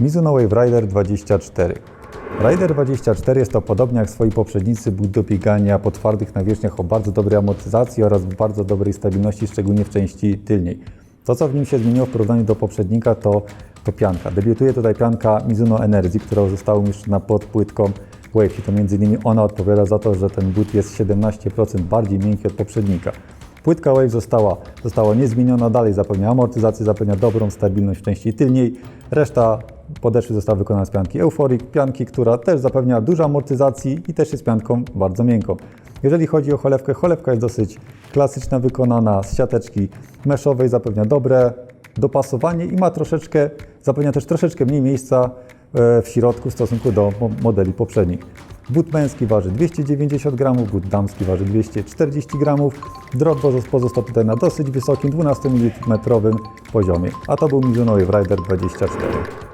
Mizuno Wave Rider 24. Rider 24 jest to podobnie jak swoi poprzednicy but do biegania po twardych nawierzchniach o bardzo dobrej amortyzacji oraz bardzo dobrej stabilności, szczególnie w części tylniej. To, co w nim się zmieniło w porównaniu do poprzednika, to, to pianka. Debiutuje tutaj pianka Mizuno Energy, która została umieszczona pod płytką Wave i to innymi ona odpowiada za to, że ten but jest 17% bardziej miękki od poprzednika. Płytka Wave została, została niezmieniona, dalej zapewnia amortyzację, zapewnia dobrą stabilność w części tylniej. Reszta podeszwy została wykonana z pianki Euphoric, pianki, która też zapewnia dużo amortyzacji i też jest pianką bardzo miękką. Jeżeli chodzi o cholewkę, cholewka jest dosyć klasyczna, wykonana z siateczki meszowej, zapewnia dobre dopasowanie i ma troszeczkę, zapewnia też troszeczkę mniej miejsca e, w środku w stosunku do mo- modeli poprzednich. But męski waży 290 gramów, but damski waży 240 gramów. Drop pozo- pozostał tutaj na dosyć wysokim 12 mm poziomie, a to był Mizuno Rider 24.